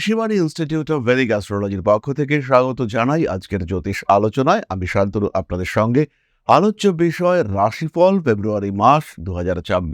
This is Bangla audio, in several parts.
ঋষিবাণী ইনস্টিটিউট অফ ভেদিক অ্যাস্ট্রোলজির পক্ষ থেকে স্বাগত জানাই আজকের জ্যোতিষ আলোচনায়। আমি শান্তনু, আপনাদের সঙ্গে। আলোচ্য বিষয়, রাশিফল, ফেব্রুয়ারি মাস দু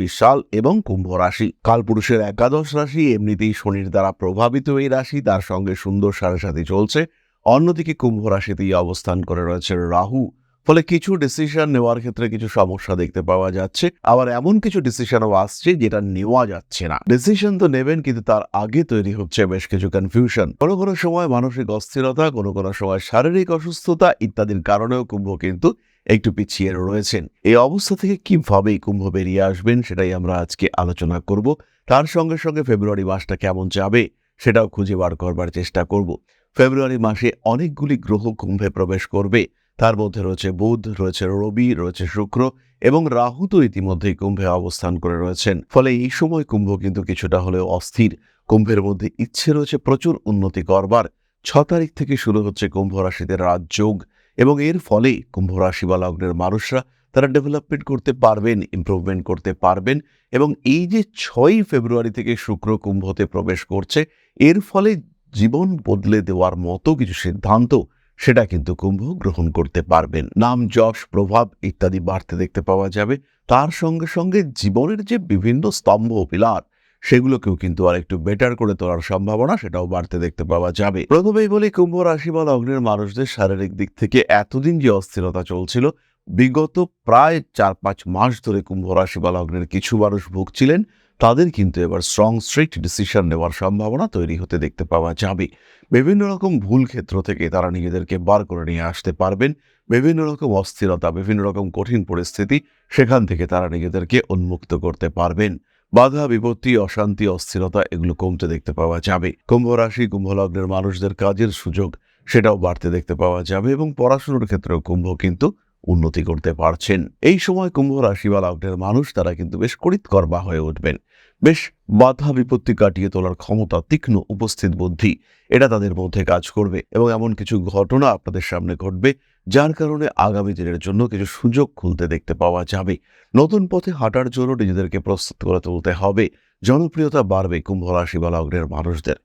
সাল এবং কুম্ভ রাশি। কালপুরুষের একাদশ রাশি, এমনিতেই শনির দ্বারা প্রভাবিত এই রাশি, তার সঙ্গে সুন্দর সাড়ে সাথে চলছে। অন্যদিকে কুম্ভ রাশিতেই অবস্থান করে রয়েছে রাহু। ফলে কিছু ডিসিশন নেওয়ার ক্ষেত্রে কিছু সমস্যা দেখতে পাওয়া যাচ্ছে। আবার এমন কিছু ডিসিশনও আসছে যেটা নেওয়া যাচ্ছে না। ডিসিশন তো নেবেন কিন্তু তার আগে তৈরি হচ্ছে বেশ কিছু কনফিউশন কোনো কোনো সময় মানসিক অস্থিরতা, কোনো কোনো সময় শারীরিক অসুস্থতা ইত্যাদির কারণেও কুম্ভ কিন্তু একটু পিছিয়ে রয়েছেন। এই অবস্থা থেকে কীভাবে কুম্ভ বেরিয়ে আসবেন সেটাই আমরা আজকে আলোচনা করব। তার সঙ্গে সঙ্গে ফেব্রুয়ারি মাসটা কেমন যাবে সেটাও খুঁজে বার করবার চেষ্টা করব। ফেব্রুয়ারি মাসে অনেকগুলি গ্রহ কুম্ভে প্রবেশ করবে। তার মধ্যে রয়েছে বুধ, রয়েছে রবি, রয়েছে শুক্র এবং রাহু তো ইতিমধ্যেই কুম্ভে অবস্থান করে রয়েছেন। ফলে এই সময় কুম্ভ কিন্তু কিছুটা হলেও অস্থির। কুম্ভের মধ্যে ইচ্ছে রয়েছে প্রচুর উন্নতি করবার। ছ তারিখ থেকে শুরু হচ্ছে কুম্ভ রাশিতে রাজযোগ এবং এর ফলে কুম্ভ রাশি বা লগ্নের মানুষরা তারা ডেভেলপমেন্ট করতে পারবেন ইম্প্রুভমেন্ট করতে পারবেন এবং এই যে ছয়ই ফেব্রুয়ারি থেকে শুক্র কুম্ভতে প্রবেশ করছে, এর ফলে জীবন বদলে দেওয়ার মতো কিছু সিদ্ধান্ত সেটা কিন্তু কুম্ভ গ্রহণ করতে পারবেন। নাম, যশ, প্রভাব ইত্যাদি বাড়তে দেখতে পাওয়া যাবে। তার সঙ্গে সঙ্গে জীবনের যে বিভিন্ন স্তম্ভ পিলার, সেগুলোকেও কিন্তু আর একটু বেটার করে তোলার সম্ভাবনা সেটাও বাড়তে দেখতে পাওয়া যাবে। প্রথমেই বলি, কুম্ভ রাশি বা লগ্নের মানুষদের শারীরিক দিক থেকে এতদিন যে অস্থিরতা চলছিল, বিগত প্রায় চার পাঁচ মাস ধরে কুম্ভ রাশি বা লগ্নের কিছু মানুষ ভুগছিলেন। তাদের কিন্তু এবার স্ট্রং স্ট্রিক্ট ডিসিশন নেওয়ার সম্ভাবনা তৈরি হতে দেখতে পাওয়া যাবে। বিভিন্ন রকম ভুল ক্ষেত্র থেকে তারা নিজেদেরকে বার করে নিয়ে আসতে পারবেন। বিভিন্ন রকম অস্থিরতা, বিভিন্ন রকম কঠিন পরিস্থিতি সেখান থেকে তারা নিজেদেরকে উন্মুক্ত করতে পারবেন। বাধা, বিপত্তি, অশান্তি, অস্থিরতা এগুলো কমতে দেখতে পাওয়া যাবে। কুম্ভ রাশি, কুম্ভ লগ্নের মানুষদের কাজের সুযোগ সেটাও বাড়তে দেখতে পাওয়া যাবে এবং পড়াশুনোর ক্ষেত্রেও কুম্ভ কিন্তু উন্নতি করতে পারছেন। এই সময় কুম্ভ রাশি বা লগ্নের মানুষ তারা কিন্তু বেশ করিতকর্মা হয়ে উঠবেন। বেশ বাধা বিপত্তি কাটিয়ে তোলার ক্ষমতা তীক্ষ্ণ উপস্থিত বুদ্ধি, এটা তাদের মধ্যে কাজ করবে এবং এমন কিছু ঘটনা আপনাদের সামনে ঘটবে, যার কারণে আগামী দিনের জন্য কিছু সুযোগ খুলতে দেখতে পাওয়া যাবে। নতুন পথে হাঁটার জন্য নিজেদেরকে প্রস্তুত করে তুলতে হবে। জনপ্রিয়তা বাড়বে কুম্ভ রাশি বা লগ্নের মানুষদের।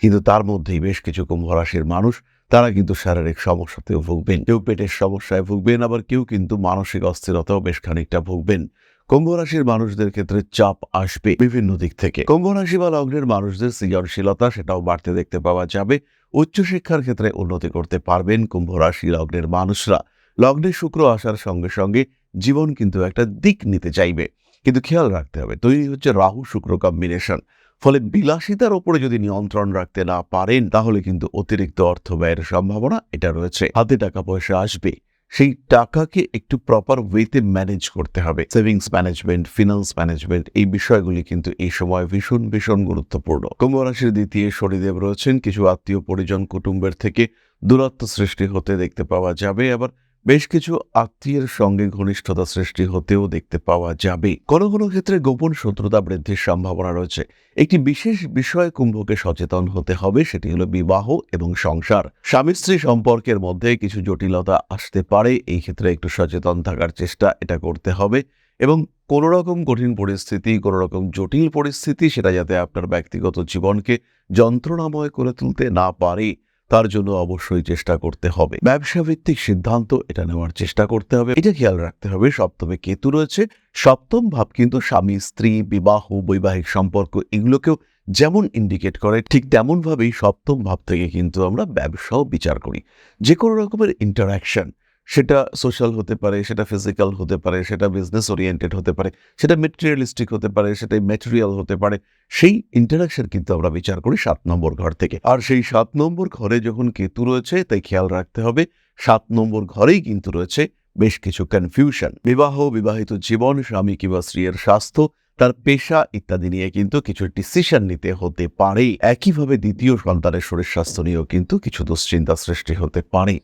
কিন্তু তার মধ্যেই বেশ কিছু কুম্ভ রাশির মানুষ তারা কিন্তু শারীরিক সমস্যাতেও ভুগবেন। কেউ পেটের সমস্যায় ভুগবেন, আবার কেউ কিন্তু মানসিক অস্থিরতাও বেশ খানিকটা ভুগবেন। কুম্ভ রাশির মানুষদের ক্ষেত্রে চাপ আসবে বিভিন্ন দিক থেকে। কুম্ভ রাশি বা লগ্নের মানুষদের সৃজনশীলতা সেটাও বাড়তে দেখতে পাওয়া যাবে। উচ্চশিক্ষার ক্ষেত্রে উন্নতি করতে পারবেন কুম্ভ রাশি লগ্নের মানুষরা। লগ্নে শুক্র আসার সঙ্গে সঙ্গে জীবন কিন্তু একটা দিক নিতে চাইবে। কিন্তু খেয়াল রাখতে হবে, তৈরি হচ্ছে রাহু শুক্র কম্বিনেশন ফলে বিলাসিতার ওপরে যদি নিয়ন্ত্রণ রাখতে না পারেন, তাহলে কিন্তু অতিরিক্ত অর্থ ব্যয়ের সম্ভাবনা এটা রয়েছে। হাতে টাকা পয়সা আসবে, সেই টাকাকে একটু প্রপার ওয়েতে ম্যানেজ করতে হবে। সেভিংস ম্যানেজমেন্ট ফিনান্স ম্যানেজমেন্ট এই বিষয়গুলি কিন্তু এই সময় ভীষণ ভীষণ গুরুত্বপূর্ণ। কুম্ভ রাশির দ্বিতীয় শনিদেব রয়েছেন, কিছু আত্মীয় পরিজন কুটুম্বের থেকে দূরত্ব সৃষ্টি হতে দেখতে পাওয়া যাবে। আবার বেশ কিছু আত্মীয়ের সঙ্গে ঘনিষ্ঠতা সৃষ্টি হতেও দেখতে পাওয়া যাবে। কোনো কোনো ক্ষেত্রে গোপন শত্রুতা বৃদ্ধির সম্ভাবনা রয়েছে। একটি বিশেষ বিষয়ে কুম্ভকে সচেতন হতে হবে, সেটি হলো বিবাহ এবং সংসার। স্বামী স্ত্রী সম্পর্কের মধ্যে কিছু জটিলতা আসতে পারে, এই ক্ষেত্রে একটু সচেতন থাকার চেষ্টা এটা করতে হবে এবং কোনো রকম কঠিন পরিস্থিতি, কোনো রকম জটিল পরিস্থিতি, সেটা যাতে আপনার ব্যক্তিগত জীবনকে যন্ত্রণাময় করে তুলতে না পারে। তার জন্য অবশ্যই চেষ্টা করতে হবে। ব্যবসা ভিত্তিক সিদ্ধান্ত এটা নেওয়ার চেষ্টা করতে হবে। এটা খেয়াল রাখতে হবে, সপ্তমে কেতু রয়েছে। সপ্তম ভাব কিন্তু স্বামী, স্ত্রী, বিবাহ, বৈবাহিক সম্পর্ক এগুলোকেও যেমন ইন্ডিকেট করে, ঠিক তেমনভাবেই সপ্তম ভাব থেকে কিন্তু আমরা ব্যবসাও বিচার করি। যে কোনো রকমের ইন্টারাকশন সেটা সোশ্যাল হতে পারে, সেটা ফিজিক্যাল হতে পারে, সেটা বিজনেস ওরিয়েন্টেড হতে পারে, সেটা মেটেরিয়ালিস্টিক হতে পারে সেটা ম্যাটেরিয়াল হতে পারে, সেই ইন্টারাকশন কিন্তু আমরা বিচার করি সাত নম্বর ঘর থেকে। আর সেই সাত নম্বর ঘরে যখন কেতু রয়েছে, তাই খেয়াল রাখতে হবে, সাত নম্বর ঘরেই কিন্তু রয়েছে বেশ কিছু কনফিউশন বিবাহ, বিবাহিত জীবন, স্বামী কিংবা স্ত্রীর স্বাস্থ্য, তার পেশা ইত্যাদি নিয়ে কিন্তু কিছু ডিসিশন নিতে হতে পারে। একইভাবে দ্বিতীয় সন্তানের শরীর স্বাস্থ্য নিয়েও কিন্তু কিছু দুশ্চিন্তা সৃষ্টি হতে পারে।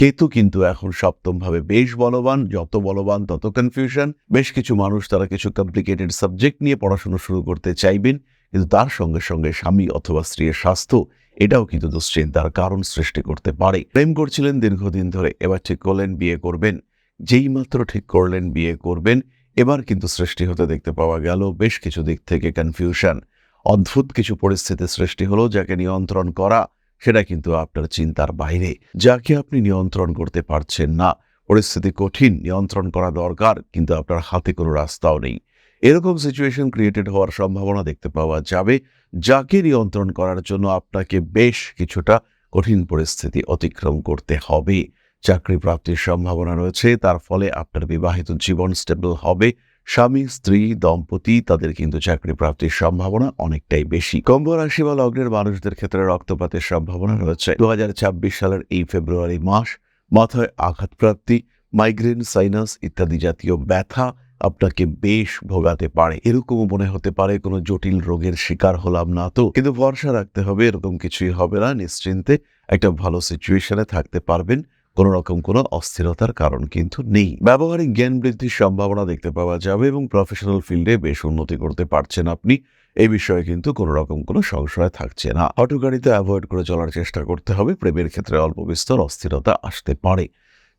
কেতু কিন্তু এখন সপ্তমভাবে বেশ বলবান, যত বলবান তত কনফিউশন বেশ কিছু মানুষ তারা কিছু কমপ্লিকেটেড সাবজেক্ট নিয়ে পড়াশোনা শুরু করতে চাইবেন, কিন্তু তার সঙ্গে সঙ্গে স্বামী অথবা স্ত্রীর স্বাস্থ্য, এটাও কিন্তু দুশ্চিন্তার কারণ সৃষ্টি করতে পারে। প্রেম করছিলেন দীর্ঘদিন ধরে, এবার ঠিক করলেন, বিয়ে করবেন। যেই মাত্র ঠিক করলেন, বিয়ে করবেন, এবার কিন্তু সৃষ্টি হতে দেখতে পাওয়া গেল বেশ কিছু দিক থেকে কনফিউশন অদ্ভুত কিছু পরিস্থিতির সৃষ্টি হলো, যাকে নিয়ন্ত্রণ করা সেটা কিন্তু আপনার চিন্তার বাইরে, যাকে আপনি নিয়ন্ত্রণ করতে পারছেন না। পরিস্থিতি কঠিন, নিয়ন্ত্রণ করা দরকার, কিন্তু আপনার হাতে কোনো রাস্তাও নেই। এরকম সিচুয়েশন ক্রিয়েটেড হওয়ার সম্ভাবনা দেখতে পাওয়া যাবে, যাকে নিয়ন্ত্রণ করার জন্য আপনাকে বেশ কিছুটা কঠিন পরিস্থিতি অতিক্রম করতে হবে। চাকরি প্রাপ্তির সম্ভাবনা রয়েছে, তার ফলে আপনার বিবাহিত জীবন স্টেবল হবে স্বামী, স্ত্রী, দম্পতি, তাদের কিন্তু চাকরি প্রাপ্তির সম্ভাবনা অনেকটাই বেশি। কম্ব রাশি বা লগ্নের মানুষদের ক্ষেত্রে রক্তপাতের সম্ভাবনা রয়েছে। দুহাজার ছাব্বিশ সালের এই ফেব্রুয়ারি মাস, মাথায় আঘাতপ্রাপ্তি মাইগ্রেন, সাইনাস ইত্যাদি জাতীয় ব্যথা আপনাকে বেশ ভোগাতে পারে। এরকমও মনে হতে পারে কোনো জটিল রোগের শিকার হলাম না তো। কিন্তু ভরসা রাখতে হবে, এরকম কিছুই হবে না। নিশ্চিন্তে একটা ভালো সিচুয়েশনে থাকতে পারবেন। কোনো রকম কোনো অস্থিরতার কারণ কিন্তু নেই। ব্যবহারিক জ্ঞান বৃদ্ধির সম্ভাবনা দেখতে পাওয়া যাবে এবং প্রফেশনাল ফিল্ডে বেশ উন্নতি করতে পারছেন আপনি। এই বিষয়ে কিন্তু কোনো রকম কোনো সংশয় থাকছে না। অটোগাড়িতে অ্যাভয়েড করে চলার চেষ্টা করতে হবে। প্রেমের ক্ষেত্রে অল্প বিস্তর অস্থিরতা আসতে পারে।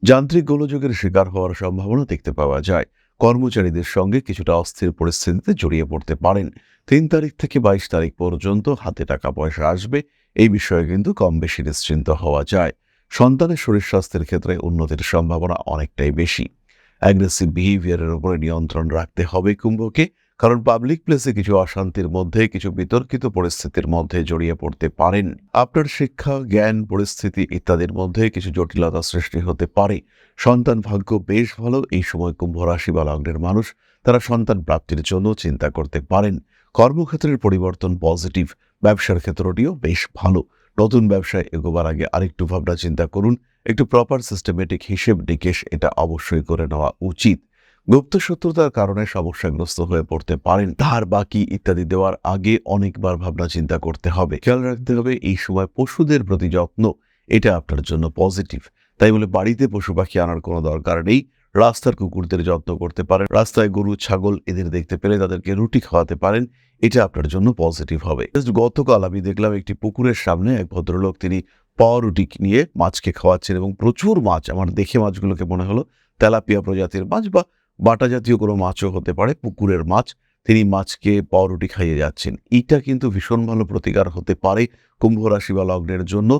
যান্ত্রিক গোলযোগের শিকার হওয়ার সম্ভাবনা দেখতে পাওয়া যায়। কর্মচারীদের সঙ্গে কিছুটা অস্থির পরিস্থিতিতে জড়িয়ে পড়তে পারেন। তিন তারিখ থেকে বাইশ তারিখ পর্যন্ত হাতে টাকা পয়সা আসবে। এই বিষয়ে কিন্তু কম বেশি নিশ্চিন্ত হওয়া যায়। সন্তানের শরীর স্বাস্থ্যের ক্ষেত্রে উন্নতির সম্ভাবনা অনেকটাই বেশি। অ্যাগ্রেসিভ বিহেভিয়ারের উপরে নিয়ন্ত্রণ রাখতে হবে কুম্ভকে, কারণ পাবলিক প্লেসে কিছু অশান্তির মধ্যে, কিছু বিতর্কিত পরিস্থিতির মধ্যে জড়িয়ে পড়তে পারেন। আপনার শিক্ষা, জ্ঞান, পরিস্থিতি ইত্যাদির মধ্যে কিছু জটিলতা সৃষ্টি হতে পারে। সন্তান ভাগ্য বেশ ভালো, এই সময় কুম্ভ রাশি বা লগ্নের মানুষ, তারা সন্তান প্রাপ্তির জন্য চিন্তা করতে পারেন। কর্মক্ষেত্রের পরিবর্তন পজিটিভ ব্যবসার ক্ষেত্রটিও বেশ ভালো। নতুন ব্যবসায় এগোবার আগে আরেকটু ভাবনা চিন্তা করুন। একটু প্রপার সিস্টেমেটিক হিসেব নিকেশ এটা অবশ্যই করে নেওয়া উচিত। গুপ্ত শত্রুতার কারণে সমস্যাগ্রস্ত হয়ে পড়তে পারেন। ধার, বাকি ইত্যাদি দেওয়ার আগে অনেকবার ভাবনা চিন্তা করতে হবে। খেয়াল রাখতে হবে এই সময় পশুদের প্রতি যত্ন, এটা আপনার জন্য পজিটিভ তাই বলে বাড়িতে পশু পাখি আনার কোনো দরকার নেই। রাস্তার কুকুরদের যত্ন করতে পারেন। রাস্তায় গরু, ছাগল এদের দেখতে পেলে তাদেরকে রুটি খাওয়াতে পারেন। এটা আপনার জন্য পজিটিভ হবে। গতকাল আমি দেখলাম একটি পুকুরের সামনে এক ভদ্রলোক তিনি পাওয়ারুটি নিয়ে মাছকে খাওয়াচ্ছেন এবং প্রচুর মাছ, আমার দেখে মাছগুলোকে মনে হলো তেলাপিয়া প্রজাতির মাছ বা বাটা জাতীয় কোনো মাছও হতে পারে, পুকুরের মাছ। তিনি মাছকে পাউরুটি খাইয়ে যাচ্ছেন। এটা কিন্তু ভীষণ ভালো প্রতিকার হতে পারে কুম্ভ রাশি বা লগ্নের জন্য,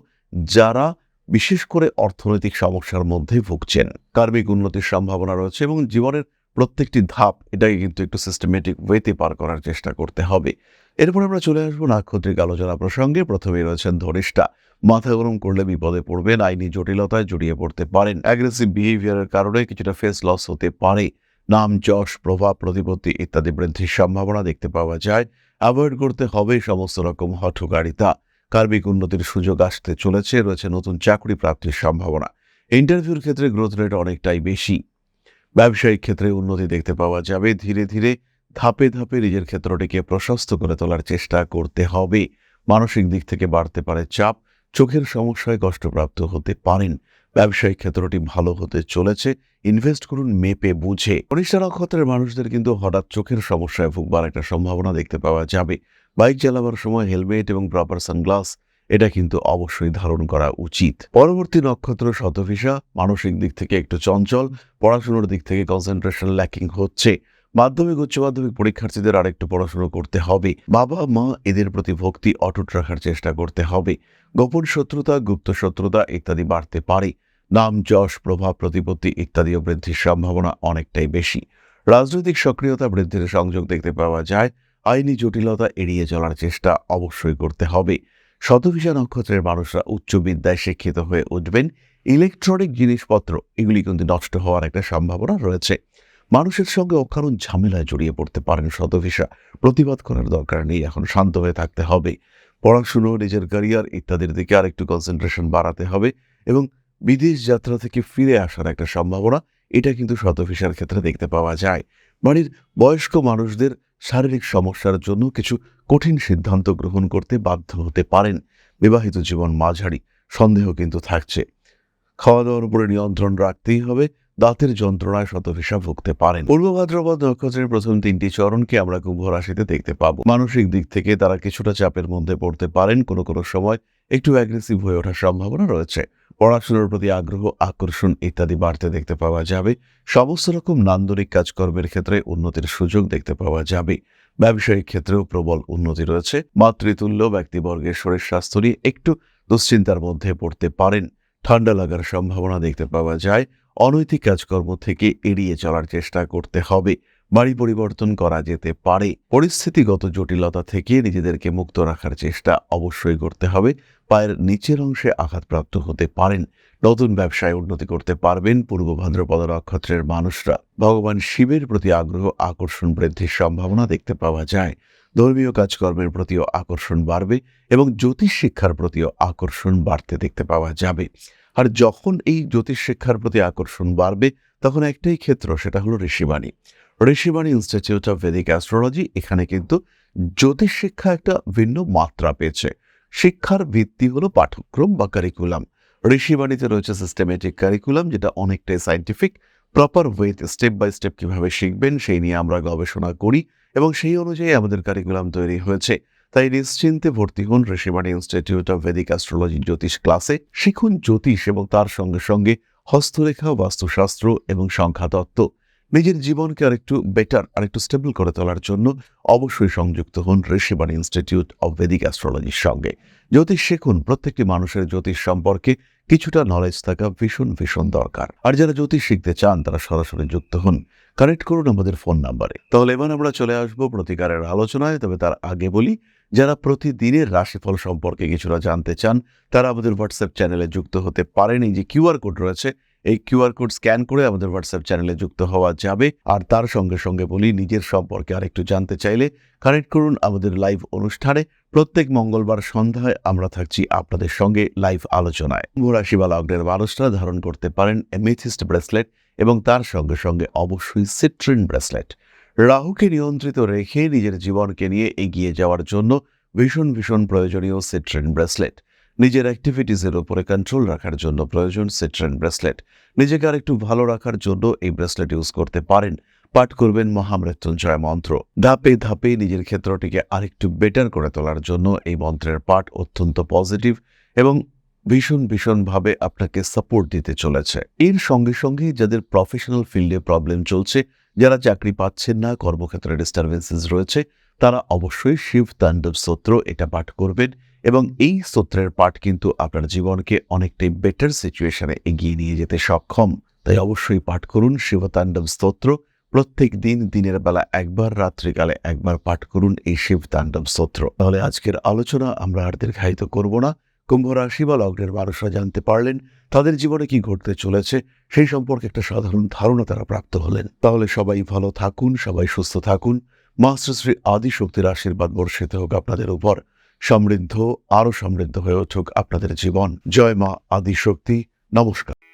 যারা বিশেষ করে অর্থনৈতিক সমস্যার মধ্যে ভুগছেন। কার্মিক উন্নতির সম্ভাবনা রয়েছে এবং জীবনের প্রত্যেকটি ধাপ এটাকে কিন্তু একটু সিস্টেমেটিক ওয়েতে পার করার চেষ্টা করতে হবে। এরপর আমরা চলে আসব নাক্ষত্রিক আলোচনা প্রসঙ্গে। প্রথমেই রয়েছেন ধনিষ্ঠা মাথা গরম করলে বিপদে পড়বেন, আইনি জটিলতায় জড়িয়ে পড়তে পারেন। অ্যাগ্রেসিভ বিহেভিয়ারের কারণে কিছুটা ফেস লস হতে পারে। নাম, যশ, প্রভাব, প্রতিপত্তি ইত্যাদি বৃদ্ধির সম্ভাবনা দেখতে পাওয়া যায়। অ্যাভয়েড করতে হবে সমস্ত রকম হঠকারিতা। কার্মিক উন্নতির সুযোগ আসতে চলেছে, রয়েছে নতুন চাকরি প্রাপ্তির সম্ভাবনা। ইন্টারভিউর ক্ষেত্রে গ্রোথ রেট অনেকটাই বেশি। ব্যবসায়িক ক্ষেত্রে উন্নতি দেখতে পাওয়া যাবে। ধীরে ধীরে ধাপে ধাপে নিজের ক্ষেত্রটিকে প্রশস্ত করে তোলার চেষ্টা করতে হবে। মানসিক দিক থেকে বাড়তে পারে চাপ। চোখের সমস্যায় কষ্টপ্রাপ্ত হতে পারেন। ব্যবসায়িক ক্ষেত্রটি ভালো হতে চলেছে। ইনভেস্ট করুন, মেপে, বুঝে। অনিষ্ঠা নক্ষত্রের মানুষদের কিন্তু হঠাৎ চোখের সমস্যায় ভুগবার একটা সম্ভাবনা দেখতে পাওয়া যাবে। বাইক চালাবার সময় হেলমেট এবং প্রপার সানগ্লাস এটা কিন্তু অবশ্যই ধারণ করা উচিত। পরবর্তী নক্ষত্র শতভিসা মানসিক দিক থেকে একটু চঞ্চল, পড়াশুনোর দিক থেকে কনসেন্ট্রেশন ল্যাকিং হচ্ছে। মাধ্যমিক, উচ্চ মাধ্যমিক পরীক্ষার্থীদের আরেকটু পড়াশুনো করতে হবে। বাবা, মা এদের প্রতি ভক্তি অটুট রাখার চেষ্টা করতে হবে। গোপন শত্রুতা, গুপ্ত শত্রুতা ইত্যাদি বাড়তে পারে। নাম, যশ, প্রভাব, প্রতিপত্তি ইত্যাদিও বৃদ্ধির সম্ভাবনা অনেকটাই বেশি। রাজনৈতিক সক্রিয়তা বৃদ্ধির সংযোগ দেখতে পাওয়া যায়। আইনি জটিলতা এড়িয়ে চলার চেষ্টা অবশ্যই করতে হবে। শতভিসা নক্ষত্রের মানুষরা উচ্চ বিদ্যায় শিক্ষিত হয়ে উঠবেন। ইলেকট্রনিক জিনিসপত্র, এগুলি কিন্তু নষ্ট হওয়ার একটা সম্ভাবনা রয়েছে। মানুষের সঙ্গে অকারণ ঝামেলায় জড়িয়ে পড়তে পারেন শতভিসা। প্রতিবাদ করার দরকার নেই, এখন শান্ত হয়ে থাকতে হবে। পড়াশুনো, নিজের ক্যারিয়ার ইত্যাদির দিকে আরেকটু কনসেন্ট্রেশন বাড়াতে হবে এবং বিদেশ যাত্রা থেকে ফিরে আসার একটা সম্ভাবনা, এটা কিন্তু শতভিসার ক্ষেত্রে দেখতে পাওয়া যায়। বাড়ির বয়স্ক মানুষদের শারীরিক সমস্যার জন্য কিছু কঠিন সিদ্ধান্ত গ্রহণ করতে বাধ্য হতে পারেন। বিবাহিত জীবন মাঝারি, সন্দেহ কিন্তু থাকছে। খাওয়া দাওয়ার উপরে নিয়ন্ত্রণ রাখতেই হবে, দাঁতের যন্ত্রণায় শতভিসা ভুগতে পারেন। পূর্ব ভাদ্রপদ নক্ষত্রের প্রথম তিনটি চরণকে আমরা কুম্ভ রাশিতে দেখতে পাব। মানসিক দিক থেকে তারা কিছুটা চাপের মধ্যে পড়তে পারেন, কোনো কোনো সময় একটু অ্যাগ্রেসিভ হয়ে ওঠার সম্ভাবনা রয়েছে। পড়াশোনার প্রতি আগ্রহ, আকর্ষণ ইত্যাদি বাড়তে দেখতে পাওয়া যাবে। সমস্ত রকম নান্দনিক কাজকর্মের ক্ষেত্রে উন্নতির সুযোগ দেখতে পাওয়া যাবে। ব্যবসায়িক ক্ষেত্রেও প্রবল উন্নতি রয়েছে। মাতৃতুল্য ব্যক্তিবর্গের শরীর স্বাস্থ্য নিয়ে একটু দুশ্চিন্তার মধ্যে পড়তে পারেন। ঠান্ডা লাগার সম্ভাবনা দেখতে পাওয়া যায়। অনৈতিক কাজকর্ম থেকে এড়িয়ে চলার চেষ্টা করতে হবে। বাড়ি পরিবর্তন করা যেতে পারে। পরিস্থিতিগত জটিলতা থেকে নিজেদেরকে মুক্ত রাখার চেষ্টা অবশ্যই করতে হবে। পায়ের নিচের অংশে আঘাতপ্রাপ্ত হতে পারেন। নতুন ব্যবসায় উন্নতি করতে পারবেন পূর্ব ভাদ্রপদ নক্ষত্রের মানুষরা। ভগবান শিবের প্রতি আগ্রহ, আকর্ষণ বৃদ্ধির সম্ভাবনা দেখতে পাওয়া যায়। ধর্মীয় কাজকর্মের প্রতিও আকর্ষণ বাড়বে এবং জ্যোতিষ শিক্ষার প্রতিও আকর্ষণ বাড়তে দেখতে পাওয়া যাবে। আর যখন এই জ্যোতিষ শিক্ষার প্রতি আকর্ষণ বাড়বে, তখন একটাই ক্ষেত্র, সেটা হলো Rishibani. Rishibani institute of Vedic astrology এখানে কিন্তু জ্যোতিষ শিক্ষা একটা ভিন্ন মাত্রা পেয়েছে। শিক্ষার ভিত্তি হলো পাঠ্যক্রম বা কারিকুলাম ঋষিবাণীতে রয়েছে সিস্টেমেটিক কারিকুলাম যেটা অনেকটাই সাইন্টিফিক প্রপার ওয়েতে স্টেপ বাই স্টেপ কীভাবে শিখবেন, সেই নিয়ে আমরা গবেষণা করি এবং সেই অনুযায়ী আমাদের কারিকুলাম তৈরি হয়েছে। তাই নিশ্চিন্তে ভর্তি হন Rishibani institute of Vedic astrology জ্যোতিষ ক্লাসে শিখুন জ্যোতিষ এবং তার সঙ্গে সঙ্গে হস্তরেখা, বাস্তুশাস্ত্র এবং সংখ্যাতত্ত্ব। নিজের জীবনকে আরেকটু বেটার আরেকটু স্টেবল করে তোলার জন্য অবশ্যই সংযুক্ত হন ঋষিবাণী ইনস্টিটিউট অব ভেদিক অ্যাস্ট্রোলজির সঙ্গে। জ্যোতিষ শিখুন, প্রত্যেকটি মানুষের জ্যোতিষ সম্পর্কে কিছুটা নলেজ থাকা ভীষণ ভীষণ দরকার। আর যারা জ্যোতিষ শিখতে চান, তারা সরাসরি যুক্ত হন। কানেক্ট করুন আমাদের ফোন নাম্বারে তাহলে এবার আমরা চলে আসব প্রতিকারের আলোচনায়, তবে তার আগে বলি, যারা প্রতিদিনের রাশিফল সম্পর্কে কিছুটা জানতে চান, তারা আমাদের হোয়াটসঅ্যাপ চ্যানেলে যুক্ত হতে পারেন। এই যে কিউআর কোড রয়েছে এই কিউআর কোড স্ক্যান করে আমাদের হোয়াটসঅ্যাপ চ্যানেলে যুক্ত হওয়া যাবে। আর তার সঙ্গে সঙ্গে বলি, নিজের সম্পর্কে আরেকটু জানতে চাইলে কানেক্ট করুন আমাদের লাইভ অনুষ্ঠানে। প্রত্যেক মঙ্গলবার সন্ধ্যায় আমরা থাকছি আপনাদের সঙ্গে লাইভ আলোচনায়। রাশি বা মানুষরা ধারণ করতে পারেন এমেথিস্ট ব্রেসলেট এবং তার সঙ্গে সঙ্গে অবশ্যই সিট্রিন ব্রেসলেট। রাহুকে নিয়ন্ত্রিত রেখে নিজের জীবনকে নিয়ে এগিয়ে যাওয়ার জন্য ভীষণ ভীষণ প্রয়োজনীয় সিট্রিন ব্রেসলেট। নিজের অ্যাক্টিভিটিসের উপরে কন্ট্রোল রাখার জন্য প্রয়োজন সিট্রেন ব্রেসলেট নিজেকে আরেকটু ভালো রাখার জন্য এই ব্রেসলেট ইউজ করতে পারেন। পাঠ করবেন মহামৃত্যুঞ্জয় মন্ত্র। ধাপে ধাপে নিজের ক্ষেত্রটিকে আরেকটু বেটার করে তোলার জন্য এই মন্ত্রের পাঠ অত্যন্ত পজিটিভ এবং ভীষণ ভীষণভাবে আপনাকে সাপোর্ট দিতে চলেছে। এর সঙ্গে সঙ্গে যাদের প্রফেশনাল ফিল্ডে প্রবলেম চলছে, যারা চাকরি পাচ্ছেন না, কর্মক্ষেত্রে ডিস্টারবেন্সেস রয়েছে, তারা অবশ্যই শিব তাণ্ডব স্তোত্র এটা পাঠ করবেন। এবং এই স্তোত্রের পাঠ কিন্তু আপনার জীবনকে অনেকটাই বেটার সিচুয়েশনে এগিয়ে নিয়ে যেতে সক্ষম। তাই অবশ্যই পাঠ করুন, শিবতাণ্ডব স্তোত্র। প্রত্যেক দিন দিনের বেলা একবার, রাত্রিকালে একবার পাঠ করুন এই শিব তাণ্ডব স্তোত্র। তাহলে আজকের আলোচনা আমরা আর দীর্ঘায়িত করব না। কুম্ভ রাশি বা লগ্নের মানুষরা জানতে পারলেন তাদের জীবনে কি ঘটতে চলেছে, সেই সম্পর্কে একটা সাধারণ ধারণা তারা প্রাপ্ত হলেন। তাহলে সবাই ভালো থাকুন, সবাই সুস্থ থাকুন। মাস্টার শ্রী আদি শক্তির আশীর্বাদ বর্ষিত হোক আপনাদের উপর। সমৃদ্ধ আরও সমৃদ্ধ হয়ে উঠুক আপনাদের জীবন। জয় মা আদিশক্তি। নমস্কার।